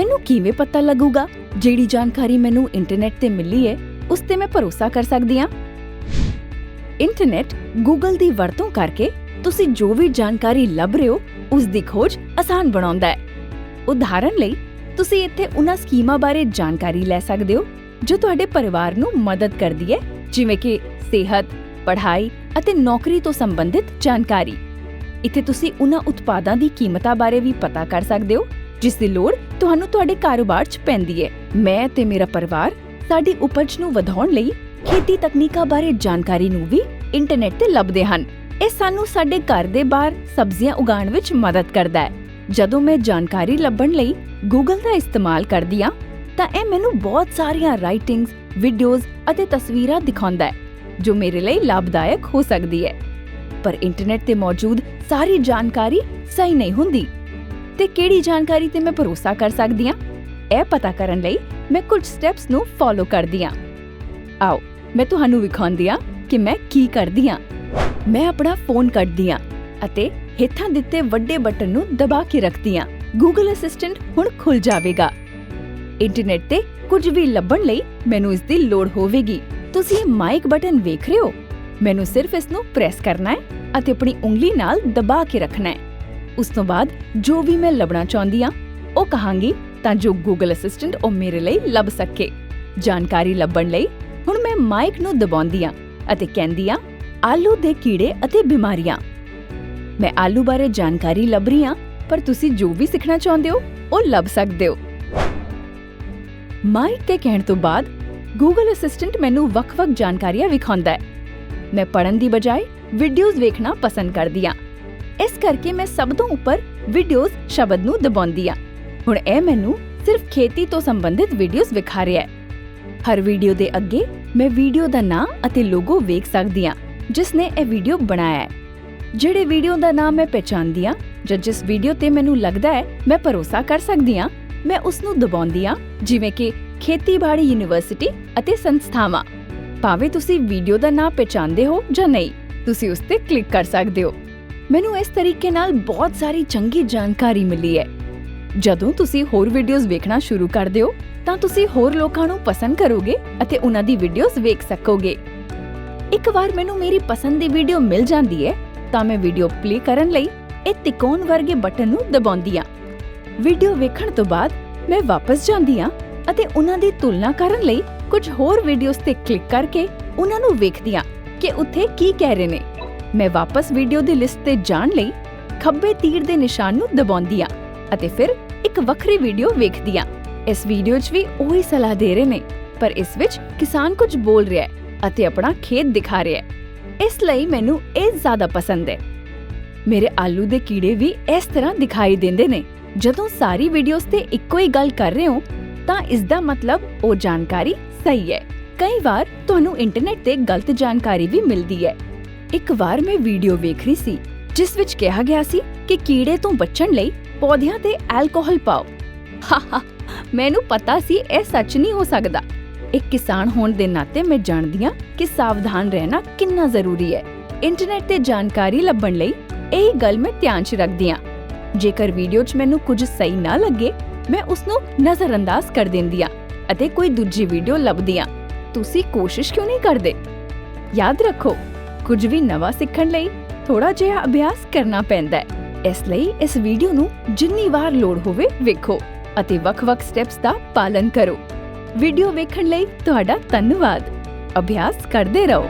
ਮੈਨੂੰ ਕਿਵੇਂ ਪਤਾ ਲੱਗੂਗਾ? ਜਿਹੜੀ ਜਾਣਕਾਰੀ ਮੈਨੂੰ ਇੰਟਰਨੈਟ ਤੇ ਮਿਲੀ ਹੈ, ਉਸ ਤੇ ਮੈਂ ਭਰੋਸਾ ਕਰ ਸਕਦੀ ਹਾਂ। ਇੰਟਰਨੈਟ ਗੂਗਲ ਦੀ ਵਰਤੋਂ ਕਰਕੇ ਤੁਸੀਂ ਜੋ ਵੀ ਜਾਣਕਾਰੀ ਲੱਭ ਰਹੇ ਹੋ, ਉਸ ਦੀ ਖੋਜ ਆਸਾਨ ਬਣਾਉਂਦਾ ਹੈ। ਉਦਾਹਰਨ ਲਈ, ਤੁਸੀਂ ਇੱਥੇ ਉਹਨਾਂ ਸਕੀਮਾਂ ਬਾਰੇ ਜਾਣਕਾਰੀ ਲੈ ਸਕਦੇ ਹੋ, ਜੋ ਤੁਹਾਡੇ ਪਰਿਵਾਰ ਨੂੰ ਮਦਦ ਕਰਦੀ ਹੈ, ਜਿਵੇਂ ਕਿ ਸਿਹਤ, ਪੜ੍ਹਾਈ ਅਤੇ ਨੌਕਰੀ ਤੋਂ ਸੰਬੰਧਿਤ ਜਾਣਕਾਰੀ। ਇੱਥੇ ਤੁਸੀਂ ਉਹਨਾਂ ਉਤਪਾਦਾਂ ਦੀ ਕੀਮਤਾਂ ਬਾਰੇ ਵੀ ਪਤਾ ਕਰ ਸਕਦੇ ਹੋ ਜਿਸ ਦੀ ਲੋੜ ਤੁਹਾਨੂੰ ਤੁਹਾਡੇ ਕਾਰੋਬਾਰ 'ਚ ਪੈਂਦੀ ਹੈ। ਮੈਂ ਤੇ ਮੇਰਾ ਪਰਿਵਾਰ ਸਾਡੀ ਉਪਜ ਨੂੰ ਵਧਾਉਣ ਲਈ ਖੇਤੀ ਤਕਨੀਕਾਂ ਬਾਰੇ ਜਾਣਕਾਰੀ ਨੂੰ ਵੀ ਇੰਟਰਨੈਟ ਤੇ ਲੱਭਦੇ ਹਨ। ਇਹ ਸਾਨੂੰ ਸਾਡੇ ਘਰ ਦੇ ਬਾਹਰ ਸਬਜ਼ੀਆਂ ਉਗਾਉਣ ਵਿੱਚ ਮਦਦ ਕਰਦਾ ਹੈ। ਜਦੋਂ ਮੈਂ ਜਾਣਕਾਰੀ ਲੱਭਣ ਲਈ ਗੂਗਲ ਦਾ ਇਸਤੇਮਾਲ ਕਰਦੀ ਹਾਂ, ਤਾਂ ਇਹ ਮੈਨੂੰ ਬਹੁਤ ਸਾਰੀਆਂ ਰਾਈਟਿੰਗਸ ਵੀਡੀਓਜ਼ ਅਤੇ ਤਸਵੀਰਾਂ ਦਿਖਾਉਂਦਾ ਹੈ, ਜੋ ਮੇਰੇ ਲਈ ਲਾਭਦਾਇਕ ਹੋ ਸਕਦੀ ਹੈ। ਪਰ ਇੰਟਰਨੈਟ ਤੇ ਮੌਜੂਦ ਸਾਰੀ ਜਾਣਕਾਰੀ ਸਹੀ ਨਹੀਂ ਹੁੰਦੀ। ਤੇ ਕਿਹੜੀ ਜਾਣਕਾਰੀ ਤੇ ਮੈਂ ਭਰੋਸਾ ਕਰ ਸਕਦੀ ਹਾਂ? ਇਹ ਪਤਾ ਕਰਨ ਲਈ ਮੈਂ ਕੁਝ ਸਟੈਪਸ ਨੂੰ ਫੋਲੋ ਕਰਦੀ ਹਾਂ। ਆਓ, ਮੈਂ ਤੁਹਾਨੂੰ ਵਿਖਾਉਂਦੀ ਹਾਂ ਕਿ ਮੈਂ ਕੀ ਕਰਦੀ ਹਾਂ। ਮੈਂ ਆਪਣਾ ਫੋਨ ਕੱਢਦੀ ਹਾਂ ਅਤੇ ਹੇਠਾਂ ਦਿੱਤੇ ਵੱਡੇ ਬਟਨ ਨੂੰ ਦਬਾ ਕੇ ਰੱਖਦੀ ਹਾਂ। ਗੂਗਲ ਅਸਿਸਟੈਂਟ ਹੁਣ ਖੁੱਲ ਜਾਵੇਗਾ। ਇੰਟਰਨੈਟ ਤੇ ਕੁਝ ਵੀ ਲੱਭਣ ਲਈ ਮੈਨੂੰ ਇਸ ਦੀ ਲੋੜ ਹੋਵੇਗੀ। ਤੁਸੀਂ ਇਹ ਮਾਈਕ ਬਟਨ ਵੇਖ ਰਹੇ ਹੋ? ਮੈਨੂੰ ਸਿਰਫ ਇਸ ਨੂੰ ਪ੍ਰੈਸ ਕਰਨਾ ਹੈ ਅਤੇ ਆਪਣੀ ਉਂਗਲੀ ਨਾਲ ਦਬਾ ਕੇ ਰੱਖਣਾ ਹੈ। ਉਸ ਤੋਂ ਬਾਅਦ ਜੋ ਵੀ ਮੈਂ ਲੱਭਣਾ ਚਾਹੁੰਦੀ ਹਾਂ, ਉਹ ਕਹਾਂਗੀ ਤਾਂ ਜੋ ਗੂਗਲ ਅਸਿਸਟੈਂਟ ਉਹ ਮੇਰੇ ਲਈ ਲੱਭ ਸਕੇ। ਜਾਣਕਾਰੀ ਲੱਭਣ ਲਈ ਹੁਣ ਮੈਂ ਮਾਈਕ ਨੂੰ ਦਬਾਉਂਦੀ ਹਾਂ ਅਤੇ ਕਹਿੰਦੀ ਹਾਂ, ਆਲੂ ਦੇ ਕੀੜੇ ਅਤੇ ਬਿਮਾਰੀਆਂ। ਮੈਂ ਆਲੂ ਬਾਰੇ ਜਾਣਕਾਰੀ ਲੱਭ ਰਹੀ ਹਾਂ, ਪਰ ਤੁਸੀਂ ਜੋ ਵੀ ਸਿੱਖਣਾ ਚਾਹੁੰਦੇ ਹੋ, ਉਹ ਲੱਭ ਸਕਦੇ ਹੋ। ਮਾਈਕ ਦੇ ਕਹਿਣ ਤੋਂ ਬਾਅਦ ਗੂਗਲ ਅਸਿਸਟੈਂਟ ਮੈਨੂੰ ਵੱਖ-ਵੱਖ ਜਾਣਕਾਰੀਆਂ ਵਿਖਾਉਂਦਾ ਹੈ। ਮੈਂ ਪੜਨ ਦੀ ਬਜਾਏ ਵੀਡੀਓਜ਼ ਵੇਖਣਾ ਪਸੰਦ ਕਰਦੀ ਹਾਂ। ਇਸ ਕਰਕੇ ਮੈਂ ਸਭ ਤੋਂ ਉੱਪਰ ਵੀਡੀਓਜ਼ ਸ਼ਬਦ ਨੂੰ ਦਬਾਉਂਦੀ ਹਾਂ। ਹੁਣ ਇਹ ਮੈਨੂੰ ਸਿਰਫ ਖੇਤੀ ਤੋਂ ਸੰਬੰਧਿਤ ਵੀਡੀਓਜ਼ ਵਿਖਾ ਰਿਹਾ ਹੈ। ਹਰ ਵੀਡੀਓ ਦੇ ਅੱਗੇ ਮੈਂ ਵੀਡੀਓ ਦਾ ਨਾਮ ਅਤੇ ਲੋਗੋ ਵੇਖ ਸਕਦੀ ਹਾਂ, ਜਿਸ ਨੇ ਇਹ ਵੀਡੀਓ ਬਣਾਇਆ ਹੈ। ਜਿਹੜੇ ਵੀਡੀਓ ਦਾ ਨਾਮ ਮੈਂ ਪਛਾਣਦੀ ਹਾਂ ਜਾਂ ਜਿਸ ਵੀਡੀਓ ਤੇ ਮੈਨੂੰ ਲੱਗਦਾ ਹੈ ਮੈਂ ਭਰੋਸਾ ਕਰ ਸਕਦੀ ਆ ਮੈਂ ਉਸ ਨੂੰ ਦਬਾਉਂਦੀ ਹਾਂ, ਜਿਵੇਂ ਕਿ ਖੇਤੀਬਾੜੀ ਯੂਨੀਵਰਸਿਟੀ ਅਤੇ ਸੰਸਥਾਵਾਂ। ਭਾਵੇਂ ਤੁਸੀਂ ਵੀਡੀਓ ਦਾ ਨਾਮ ਪਛਾਣਦੇ ਹੋ ਜਾਂ ਨਹੀਂ, ਤੁਸੀਂ ਉਸ ਤੇ ਕਲਿੱਕ ਕਰ ਸਕਦੇ ਹੋ। ਮੈਨੂੰ ਇਸ ਤਰੀਕੇ ਨਾਲ ਬਹੁਤ ਸਾਰੀ ਚੰਗੀ ਜਾਣਕਾਰੀ ਮਿਲੀ ਹੈ। ਜਦੋਂ ਤੁਸੀਂ ਹੋਰ ਵੀਡੀਓਜ਼ ਵੇਖਣਾ ਸ਼ੁਰੂ ਕਰਦੇ ਹੋ, ਤਾਂ ਤੁਸੀਂ ਹੋਰ ਲੋਕਾਂ ਨੂੰ ਪਸੰਦ ਕਰੋਗੇ ਅਤੇ ਉਹਨਾਂ ਦੀ ਵੀਡੀਓਜ਼ ਵੇਖ ਸਕੋਗੇ। ਇੱਕ ਵਾਰ ਮੈਨੂੰ ਮੇਰੀ ਪਸੰਦ ਦੀ ਵੀਡੀਓ ਮਿਲ ਜਾਂਦੀ ਹੈ, ਤਾਂ ਮੈਂ ਵੀਡੀਓ ਪਲੇ ਕਰਨ ਲਈ ਇਹ ਤਿਕੋਣ ਵਰਗੇ ਬਟਨ ਨੂੰ ਦਬਾਉਂਦੀ ਆ ਵੀਡੀਓ ਵੇਖਣ ਤੋਂ ਬਾਅਦ ਮੈਂ ਵਾਪਸ ਜਾਂਦੀ ਹਾਂ ਅਤੇ ਉਹਨਾਂ ਦੀ ਤੁਲਨਾ ਕਰਨ ਲਈ ਕੁਝ ਹੋਰ ਵੀਡੀਓਜ਼ ਤੇ ਕਲਿੱਕ ਕਰਕੇ ਉਹਨਾਂ ਨੂੰ ਵੇਖਦੀ ਹਾਂ ਕਿ ਉੱਥੇ ਕੀ ਕਹਿ ਰਹੇ ਨੇ। ਮੈਂ ਵਾਪਸ ਵੀਡੀਓ ਦੀ ਲਿਸਟ ਤੇ ਜਾਣ ਲਈ ਖੱਬੇ ਤੀਰ ਦੇ ਨਿਸ਼ਾਨ ਨੂੰ ਦਬਾਉਂਦੀ ਹਾਂ ਅਤੇ ਫਿਰ ਇੱਕ ਵੱਖਰੀ ਵੀਡੀਓ ਵੇਖਦੀ ਹਾਂ। ਇਸ ਵੀਡੀਓ 'ਚ ਵੀ ਉਹੀ ਸਲਾਹ ਦੇ ਰਹੇ ਨੇ, ਪਰ ਇਸ ਵਿੱਚ ਕਿਸਾਨ ਕੁਝ ਬੋਲ ਰਿਹਾ ਹੈ ਅਤੇ ਆਪਣਾ ਖੇਤ ਦਿਖਾ ਰਿਹਾ ਹੈ। ਇਸ ਲਈ ਮੈਨੂੰ ਇਹ ਜ਼ਿਆਦਾ ਪਸੰਦ ਹੈ। ਮੇਰੇ ਆਲੂ ਦੇ ਕੀੜੇ ਵੀ ਇਸ ਤਰ੍ਹਾਂ ਦਿਖਾਈ ਦਿੰਦੇ ਨੇ, ਜਦੋਂ ਸਾਰੀ ਵੀਡੀਓਜ਼ ਤੇ ਇੱਕੋ ਹੀ ਗੱਲ ਕਰ ਰਹੇ ਹੋ, ਤਾਂ ਇਸ ਦਾ ਮਤਲਬ ਉਹ ਜਾਣਕਾਰੀ ਸਹੀ ਹੈ। ਕਈ ਵਾਰ ਤੁਹਾਨੂੰ ਇੰਟਰਨੈਟ ਤੇ ਗਲਤ ਜਾਣਕਾਰੀ ਵੀ ਮਿਲਦੀ ਹੈ। ਇੱਕ ਵਾਰ ਮੈਂ ਵੀਡੀਓ ਵੇਖ ਰਹੀ ਸੀ, ਜਿਸ ਵਿੱਚ ਕਿਹਾ ਗਿਆ ਸੀ ਕਿ ਕੀੜੇ ਤੋਂ ਬਚਣ ਲਈ ਪੌਦਿਆਂ ਤੇ ਐਲਕੋਹਲ ਪਾਓ। ਮੈਨੂੰ ਪਤਾ ਸੀ ਇਹ ਸੱਚ ਨਹੀਂ ਹੋ ਸਕਦਾ। ਇੱਕ ਕਿਸਾਨ ਹੋਣ ਦੇ ਨਾਤੇ ਮੈਂ ਜਾਣਦੀ ਹਾਂ ਕਿ ਸਾਵਧਾਨ ਰਹਿਣਾ ਕਿੰਨਾ ਜ਼ਰੂਰੀ ਹੈ। ਇੰਟਰਨੈਟ ਤੇ ਜਾਣਕਾਰੀ ਲੱਭਣ ਲਈ ਇਹ ਗੱਲ ਮੈਂ ਧਿਆਨ 'ਚ ਰੱਖਦੀ ਹਾਂ। ਜੇਕਰ ਵੀਡੀਓ 'ਚ ਮੈਨੂੰ ਕੁਝ ਸਹੀ ਨਾ ਲੱਗੇ, ਮੈਂ ਉਸ ਨੂੰ ਨਜ਼ਰਅੰਦਾਜ਼ ਕਰ ਦਿੰਦੀ ਹਾਂ ਅਤੇ ਕੋਈ ਦੂਜੀ ਵੀਡੀਓ ਲੱਭਦੀ ਹਾਂ। ਤੁਸੀਂ ਕੋਸ਼ਿਸ਼ ਕਿਉਂ ਨਹੀਂ ਕਰਦੇ? ਯਾਦ ਰੱਖੋ ਕੁਝ ਵੀ ਨਵਾਂ ਸਿੱਖਣ ਲਈ ਥੋੜਾ ਜਿਹਾ ਅਭਿਆਸ ਕਰਨਾ ਪੈਂਦਾ ਹੈ। ਇਸ ਲਈ ਇਸ ਵੀਡੀਓ ਨੂੰ ਜਿੰਨੀ ਵਾਰ ਲੋੜ ਹੋਵੇ ਵੇਖੋ ਅਤੇ ਵੱਖ-ਵੱਖ ਸਟੈਪਸ ਦਾ ਪਾਲਨ ਕਰੋ। ਵੀਡੀਓ ਵੇਖਣ ਲਈ ਤੁਹਾਡਾ ਧੰਨਵਾਦ। ਅਭਿਆਸ ਕਰਦੇ ਰਹੋ।